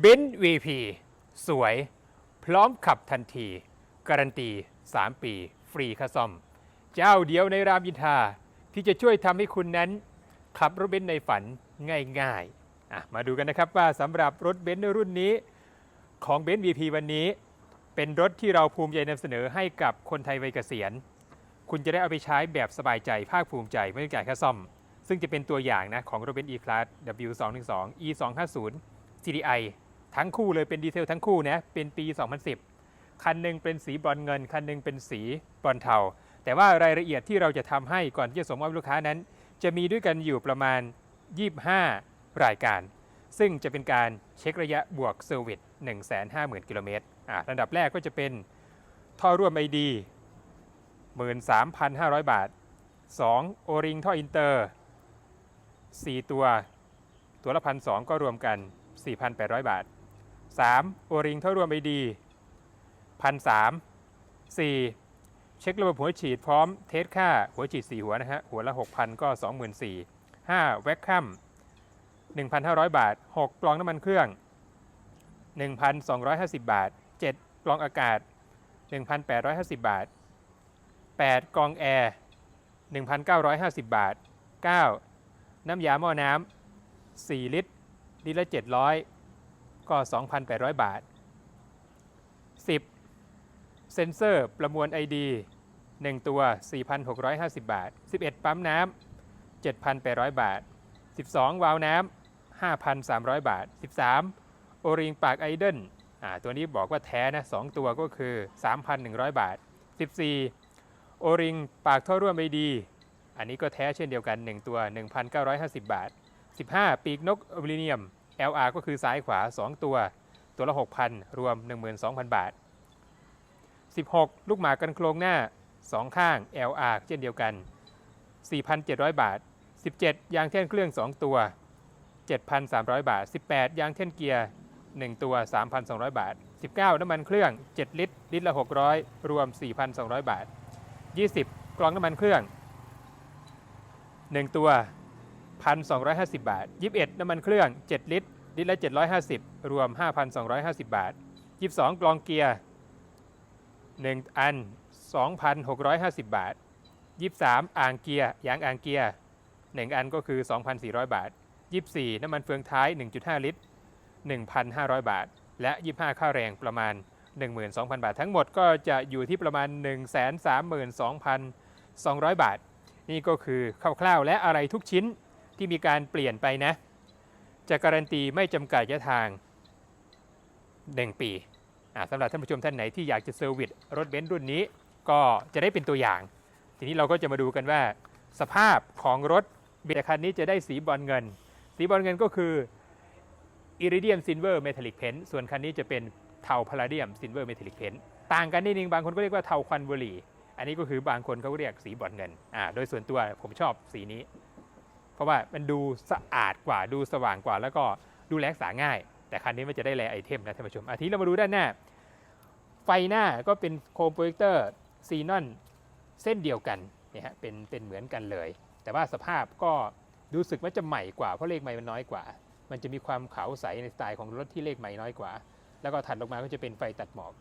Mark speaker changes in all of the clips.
Speaker 1: เบนซ์ VP สวย พร้อมขับทันที การันตี 3 ปี ฟรีค่าซ่อม เจ้าเดียวในรามอินทราที่จะช่วยทำให้คุณนั้น ขับรถเบนซ์ในฝันง่ายๆอะมาดูกันนะครับว่าสำหรับรถเบนซ์รุ่นนี้ ของเบนซ์ VP วันนี้ เป็นรถที่เราภูมิใจนำเสนอให้กับคนไทยวัยเกษียณ คุณจะได้เอาไปใช้แบบสบายใจภาคภูมิใจไม่ต้องจ่ายค่าซ่อม ซึ่งจะเป็นตัวอย่างนะของรถเบนซ์ E-Class W212 E250 CDI ทั้งคู่เลยเป็นดีเทลทั้งคู่นะเป็นปี 2010 คันหนึ่งเป็นสีบรอนเงิน คันหนึ่งเป็นสีบรอนเทา แต่ว่ารายละเอียดที่เราจะทำให้ก่อนที่จะส่งมอบลูกค้านั้น จะมีด้วยกันอยู่ประมาณ 25 รายการ ซึ่งจะเป็นการเช็คระยะบวกเซอร์วิส150,000 กิโลเมตรอ่าระดับแรกก็จะเป็นท่อร่วม ID 13,500 บาท 2. โอริงท่ออินเตอร์ 4 ตัว ตัวละพันสก็รวมกัน 4,800 บาท 3. โอริงเท่อร่วม ID พันสาม 4. เช็คระบบหัวฉีดพร้อมเทสค่าหัวฉีด 4 หัวนะฮะหัวละ 6,000 ก็ 24,000 5. แว็กคัม1,500 บาท 6 กล่องน้ำมันเครื่อง 1,250 บาท 7 กล่องอากาศ 1,850 บาท 8 กล่องแอร์ 1,950 บาท 9 น้ำยาหม้อน้ำ 4 ลิตร ลิตรละ 700 ก็ 2,800 บาท 10 เซ็นเซอร์ประมวล ID 1 ตัว 4,650 บาท 11 ปั๊มน้ำ 7,800 บาท 12 วาล์วน้ำ 5,300 บาท 13 โอริงปากไอเดนตัวนี้บอกว่าแท้นะ 2 ตัวก็คือ 3,100 บาท 14 โอริงปากท่อร่วมไอดี อันนี้ก็แท้เช่นเดียวกัน 1 ตัว 1,950 บาท 15 ปีกนกอลูมิเนียม LR ก็คือซ้ายขวา 2 ตัว ตัวละ 6,000 รวม 12,000 บาท 16 ลูกหมากกันโครงหน้า 2 ข้าง LR เช่นเดียวกัน 4,700 บาท 17 ยางแท่นเครื่อง 2 ตัว 7,300 บาท 18 ยางแท่นเกียร์ 1 ตัว 3,200 บาท 19 น้ำมันเครื่อง 7 ลิตร ลิตรละ 600 รวม 4,200 บาท 20 กล่องน้ำมันเครื่อง 1 ตัว 1,250 บาท 21 น้ำมันเครื่อง 7 ลิตร ลิตรละ 750 รวม 5,250 บาท 22 กลองเกียร์ 1 อัน 2,650 บาท 23 อ่างเกียร์ยางอ่างเกียร์ 1 อันก็คือ 2,400 บาท 24 น้ำมันเฟืองท้าย 1.5 ลิตร 1,500 บาท และ 25 ค่าแรงประมาณ 12,000 บาท ทั้งหมดก็จะอยู่ที่ประมาณ 132,200 บาท นี่ก็คือคร่าวๆและอะไรทุกชิ้น ที่มีการเปลี่ยนไปนะ จะการันตีไม่จำกัดระยะทาง 1 ปีสำหรับท่านผู้ชมท่านไหนที่อยากจะเซอร์วิสรถเบนซ์รุ่นนี้ก็จะได้เป็นตัวอย่าง ทีนี้เราก็จะมาดูกันว่า สภาพของรถเบนซ์คันนี้จะได้สีบอลเงิน สีบอลเงินก็คือ Iridium Silver Metallic Paint ส่วนคันนี้จะเป็นเทาพาราเดียม Silver Metallic Paint ต่างกันนิดนึงบางคนก็เรียกว่าเทาควันบุหรี่ อันนี้ก็คือบางคนเขาเรียกสีบอลเงินอ่าโดยส่วนตัวผมชอบสีนี้ เพราะว่ามันดูสะอาดกว่าดูสว่างกว่า แล้วก็ดูแลรักษาง่าย แต่คันนี้มันจะได้แลไอเทมนะท่านผู้ชมอาทีเรามาดูด้านหน้า ไฟหน้าก็เป็นโคมโปรเจคเตอร์ซีนอนเส้นเดียวกันเนี่ยฮะเป็นเป็นเหมือนกันเลย แต่ว่าสภาพก็รู้สึกว่าจะใหม่กว่าเพราะเลขใหม่มันน้อยกว่า มันจะมีความขาวใสในสไตล์ของรถที่เลขใหม่น้อยกว่า แล้วก็ถัดลงมาก็จะเป็นไฟตัดหมอก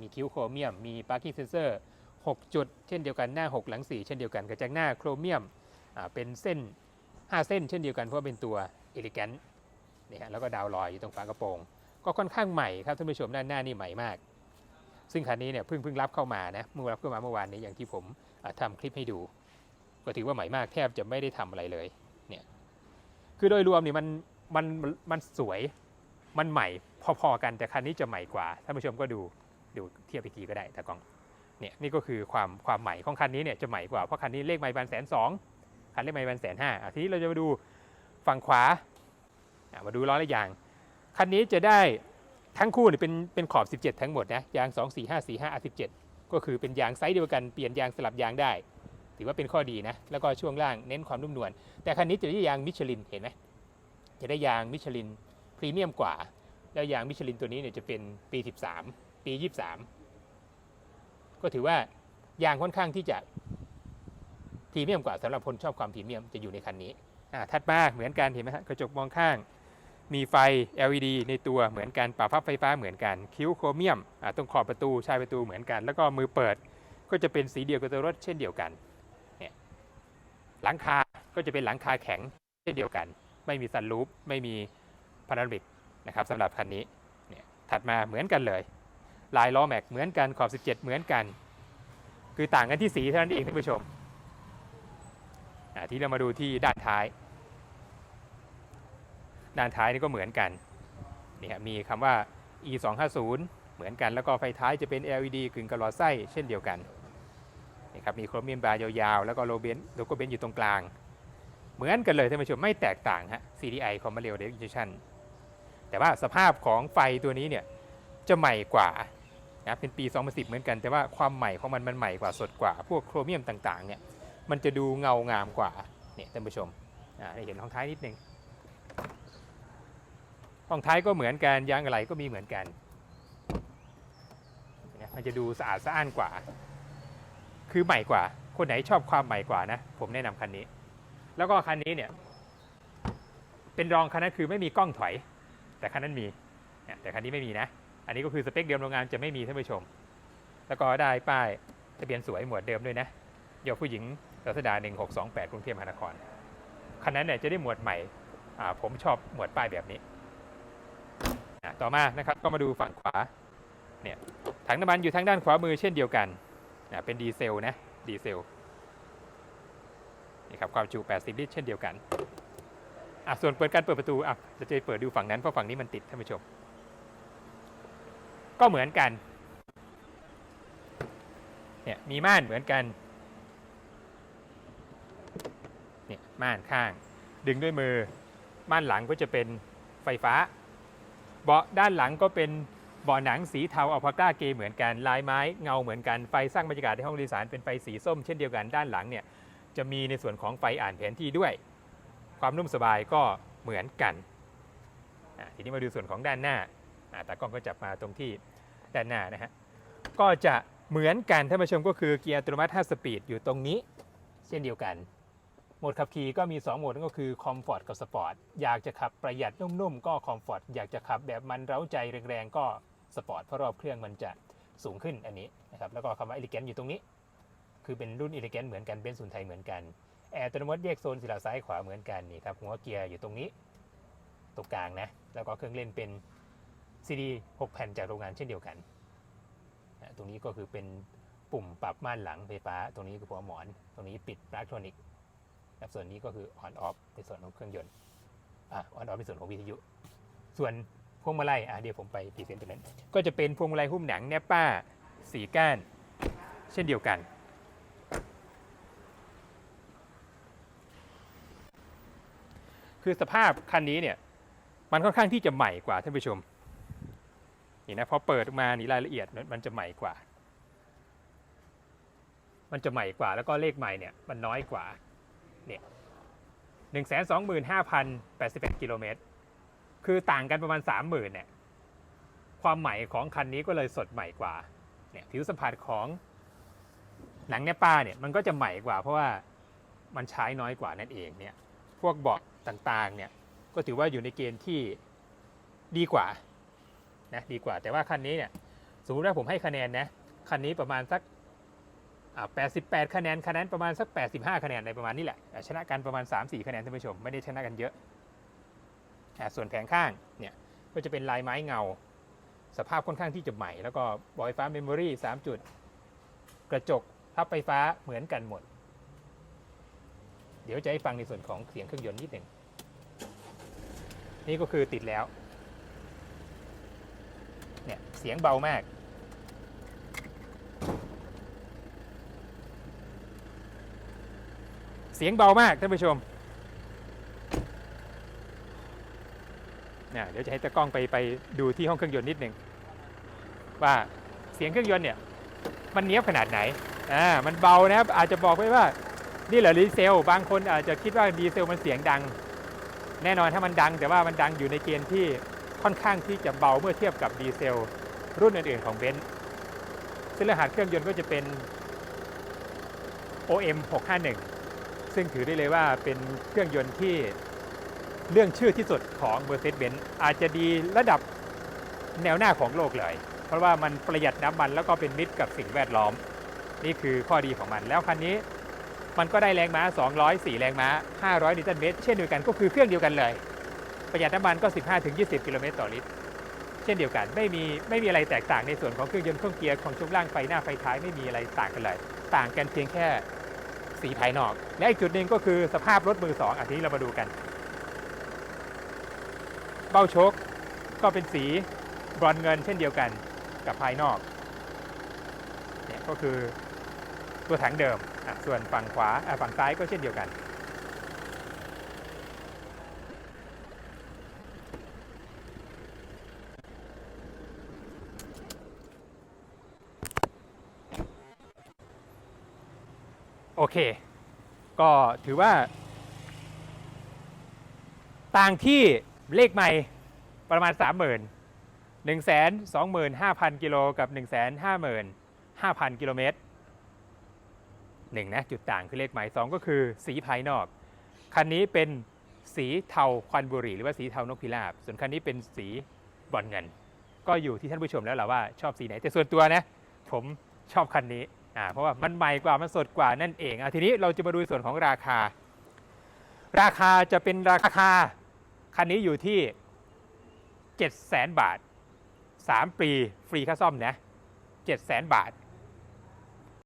Speaker 1: มีคิ้วโครเมียม มีปาร์กิ้งเซนเซอร์ 6 จุด เช่นเดียวกันหน้า 6 หลัง 4 เช่นเดียวกันกระจังหน้าโครเมียม เป็นเส้น 5 เส้นเช่นเดียวกันเพราะว่าเป็นตัวเอลิแกนนี่ฮะแล้วก็ดาวลอยอยู่ตรงฝากระโปรง ก็ค่อนข้างใหม่ครับท่านผู้ชมด้านหน้านี่ใหม่มาก ซึ่งคันนี้เนี่ยเพิ่งเพิ่งรับเข้ามานะเมื่อรับเข้ามาเมื่อวานนี้อย่างที่ผมอ่าทำคลิปให้ดู ก็ถือว่าใหม่มากแทบจะไม่ได้ทำอะไรเลยเนี่ยคือโดยรวมนี่มันมันมันสวยมันใหม่พอๆกันแต่คันนี้จะใหม่กว่าท่านผู้ชมก็ดูดูเทียบอีกทีก็ได้ตากล้องเนี่ยนี่ก็คือความความใหม่ของคันนี้เนี่ยจะใหม่กว่าเพราะคันนี้เลขไมล์บันแสนสอง คันเลขไมล์บันแสนห้าทีนี้เราจะมาดูฝั่งขวา มาดูล้อและยาง คันนี้จะได้ทั้งคู่เนี่ยเป็นเป็นขอบ 17 ทั้งหมดนะ ยาง 2 4 5 4 5 R17 ก็คือเป็นยางไซส์เดียวกันเปลี่ยนยางสลับยางได้ ถือว่าเป็นข้อดีนะ แล้วก็ช่วงล่างเน้นความนุ่มนวล แต่คันนี้จะได้ยางมิชลิน เห็นไหม จะได้ยางมิชลินพรีเมียมกว่า แล้วยางมิชลินตัวนี้เนี่ยจะเป็นปี 13 ปี 23 ก็ถือว่ายางค่อนข้างที่จะ พรีเมียมกว่าสำหรับคนชอบความพรีเมียมจะอยู่ในคันนี้ถัดมาเหมือนกันเห็นไหมฮะกระจกมองข้าง มีไฟ LED ในตัวเหมือนกันปรับพับไฟฟ้าเหมือนกัน คิ้วโครเมียมตรงขอบประตูชายประตูเหมือนกัน แล้วก็มือเปิดก็จะเป็นสีเดียวกับตัวรถเช่นเดียวกันเนี่ยหลังคาก็จะเป็นหลังคาแข็งเช่นเดียวกัน ไม่มีซันรูฟไม่มีพานาโรมิกนะครับสำหรับคันนี้เนี่ยถัดมาเหมือนกันเลย ลายล้อแม็กเหมือนกันขอบ 17 เหมือนกัน คือต่างกันที่สีเท่านั้นเองท่านผู้ชม ที่เรามาดูที่ด้านท้าย ด้านท้ายนี่ก็เหมือนกันนี่ครับมีคำว่า e 2 5 0เหมือนกันแล้วก็ไฟท้ายจะเป็น LED กึ่งกระหลอดไส้เช่นเดียวกันนี่ครับมีโครเมียมบาร์ยาวๆ แล้วก็โลเบนโลโกเบนอยู่ตรงกลาง เหมือนกันเลยท่านผู้ชมไม่แตกต่างฮะ CDI c o m m a r i o d e c i s i o n แต่ว่าสภาพของไฟตัวนี้เนี่ยจะใหม่กว่านะเป็นปี 2010 เหมือนกัน แต่ว่าความใหม่ของมันมันใหม่กว่าสดกว่า พวกโครเมียมต่างๆเนี่ย มันจะดูเงางามกว่าเนี่ยท่านผู้ชมอ่าได้เห็นท้องท้ายนิดนึงห้องท้ายก็เหมือนกันยางอะไรก็มีเหมือนกันมันจะดูสะอาดสะอ้านกว่า คือใหม่กว่า คนไหนชอบความใหม่กว่านะ ผมแนะนำคันนี้ แล้วก็คันนี้เนี่ย เป็นรองคันนั้นคือไม่มีกล้องถอย แต่คันนั้นมีเนี่ยแต่คันนี้ไม่มีนะ อันนี้ก็คือสเปคเดิมโรงงานจะไม่มีท่านผู้ชม แล้วก็ได้ป้ายทะเบียนสวยหมวดเดิมด้วยนะเด็กผู้หญิง รัศดา 1628 กรุงเทพมหานคร คันนั้นเนี่ยจะได้หมวดใหม่ ผมชอบหมวดป้ายแบบนี้ ต่อมานะครับก็มาดูฝั่งขวา เนี่ย ถังน้ำมันอยู่ทางด้านขวามือเช่นเดียวกัน เป็นดีเซลนะ ดีเซล นี่ครับความจุ 80 ลิตร เช่นเดียวกัน ส่วนเปิดการเปิดประตูอะจะจะเปิดดูฝั่งนั้นเพราะฝั่งนี้มันติดท่านผู้ชม ก็เหมือนกัน เนี่ยมีม่านเหมือนกันเนี่ย ม่านข้าง ดึงด้วยมือ ม่านหลังก็จะเป็นไฟฟ้า เบาะด้านหลังก็เป็นเบาะหนังสีเทาอัลพาก้าเกเหมือนกันลายไม้เงาเหมือนกันไฟสร้างบรรยากาศในห้องโดยสารเป็นไฟสีส้มเช่นเดียวกันด้านหลังเนี่ยจะมีในส่วนของไฟอ่านแผนที่ด้วย ความนุ่มสบายก็เหมือนกันทีนี้มาดูส่วนของด้านหน้าตากล้องก็จับมาตรงที่ด้านหน้านะฮะก็จะเหมือนกันท่านผู้ชมก็คือเกียร์อัตโนมัติ 5 สปีดอยู่ตรงนี้ เช่นเดียวกัน หมดขับขี่ก็มี 2 โหมดนั่นก็คือ Comfort กับ Sport อยากจะขับประหยัดนุ่มๆ ก็ Comfort อยากจะขับแบบมันเร้าใจแรงๆ ก็ Sport เพราะรอบเครื่องมันจะสูงขึ้นอันนี้นะครับแล้วก็คำว่า Elegant อยู่ตรงนี้ คือเป็นรุ่น Elegant เหมือนกันเป็นศูนย์ไทยเหมือนกันแอร์อัตโนมัติแยกโซนสีหลักซ้ายขวาเหมือนกันนี่ครับหัวเกียร์อยู่ตรงนี้ตรงกลางนะแล้วก็เครื่องเล่นเป็น CD 6แผ่นจากโรงงานเช่นเดียวกัน ตรงนี้ก็คือเป็นปุ่มปรับม่านหลังไฟฟ้า ตรงนี้คือหัวหมอน ตรงนี้ปิดอิเล็กทรอนิกส์ ครับส่วนนี้ก็คือ on off ในส่วนของเครื่องยนต์อ่า on off ในส่วนของวิทยุ ส่วนพวงมาลัยอ่าเดี๋ยวผมไปพรีเซนต์ตัวนั้น ก็จะเป็นพวงมาลัยหุ้มหนังแนปป้าสีก้าน เช่นเดียวกัน คือสภาพคันนี้เนี่ย มันค่อนข้างที่จะใหม่กว่าท่านผู้ชมนี่นะพอเปิดมานี่รายละเอียดมันจะใหม่กว่า มันจะใหม่กว่าแล้วก็เลขใหม่เนี่ยมันน้อยกว่า เนี่ยหนึ่งแสนสองหมื่นห้าพันแปดสิบเอ็ดกิโลเมตร คือต่างกันประมาณสามหมื่นเนี่ย ความใหม่ของคันนี้ก็เลยสดใหม่กว่า เนี่ยผิวสัมผัสของหนังเนป้าเนี่ยมันก็จะใหม่กว่า เพราะว่ามันใช้น้อยกว่านั่นเองเนี่ย พวกเบาะต่างๆเนี่ยก็ถือว่าอยู่ในเกณฑ์ที่ดีกว่านะดีกว่า แต่ว่าคันนี้เนี่ยสมมติว่าผมให้คะแนนนะคันนี้ประมาณสัก 88 คะแนนคะแนนประมาณสัก 85 คะแนนในประมาณนี้แหละ ชนะกันประมาณ 3-4 คะแนนท่านผู้ชม ไม่ได้ชนะกันเยอะอ่าส่วนแผงข้างเนี่ยก็จะเป็นลายไม้เงา สภาพค่อนข้างที่จะใหม่ แล้วก็บอยฟ้าเมมโมรี่3จุด กระจกพับไฟฟ้าเหมือนกันหมด เดี๋ยวจะให้ฟังในส่วนของเสียงเครื่องยนต์นิดหนึ่ง นี่ก็คือติดแล้วเนี่ยเสียงเบามาก สียงเบามากท่านผู้ชมเนี่ยเดี๋ยวจะให้ตะกล้องไปไปดูที่ห้องเครื่องยนต์นิดหนึ่งว่าเสียงเครื่องยนต์เนี่ยมันเนี้ยบขนาดไหนอ่ามันเบานะครับอาจจะบอกไว้ว่านี่เหรอดีเซล บางคนอาจจะคิดว่าดีเซลมันเสียงดัง แน่นอนถ้ามันดัง แต่ว่ามันดังอยู่ในเกณฑ์ที่ค่อนข้างที่จะเบาเมื่อเทียบกับดีเซล รุ่นอื่นๆของเบนซ์ซึ่งรหัสเครื่องยนต์ก็จะเป็น OM 651 ซึ่งถือได้เลยว่าเป็นเครื่องยนต์ที่เรื่องชื่อที่สุดของ Mercedes-Benz อาจจะดีระดับแนวหน้าของโลกเลย เพราะว่ามันประหยัดน้ำมันแล้วก็เป็นมิตรกับสิ่งแวดล้อม นี่คือข้อดีของมันแล้วคันนี้มันก็ได้แรงม้า 204 แรงม้า 500 นิวตันเมตร เช่นเดียวกันก็คือเครื่องเดียวกันเลย ประหยัดน้ำมันก็ 15-20 กิโลเมตรต่อลิตร เช่นเดียวกัน ไม่มีไม่มีอะไรแตกต่างในส่วนของเครื่องยนต์เครื่องเกียร์ของช่วงล่างไฟหน้าไฟท้ายไม่มีอะไรต่างกันเลย ต่างกันเพียงแค่ สีภายนอก และอีกจุดหนึ่งก็คือสภาพรถมือสองอันนี้เรามาดูกัน เบ้าชกก็เป็นสีบรอนเงินเช่นเดียวกันกับภายนอกเนี่ยก็คือตัวถังเดิม ส่วนฝั่งขวาฝั่งซ้ายก็เช่นเดียวกัน อเค ก็ถือว่า ต่างที่เลขใหม่ประมาณ 3 0 0 0 0 1 2 5 0 0 0 กิโลกับ 1 5 5 0 0 0 กิโลเมตรหนึ่งนะจุดต่างคือเลขหมาย 2 ก็คือสีภายนอก คันนี้เป็นสีเทาควันบุหรี่หรือว่าสีเทานกพิราบ ส่วนคันนี้เป็นสีบอลเงิน ก็อยู่ที่ท่านผู้ชมแล้วแหละว่าชอบสีไหน แต่ส่วนตัวนะ ผมชอบคันนี้ อ่าเพราะว่ามันใหม่กว่ามันสดกว่านั่นเองอะทีนี้เราจะมาดูส่วนของราคา ราคาจะเป็นราคาคันนี้อยู่ที่7 0 0 0 0 0 บาท 3 ปี ฟรีค่าซ่อมนะ7 0 0 0 0 0 บาท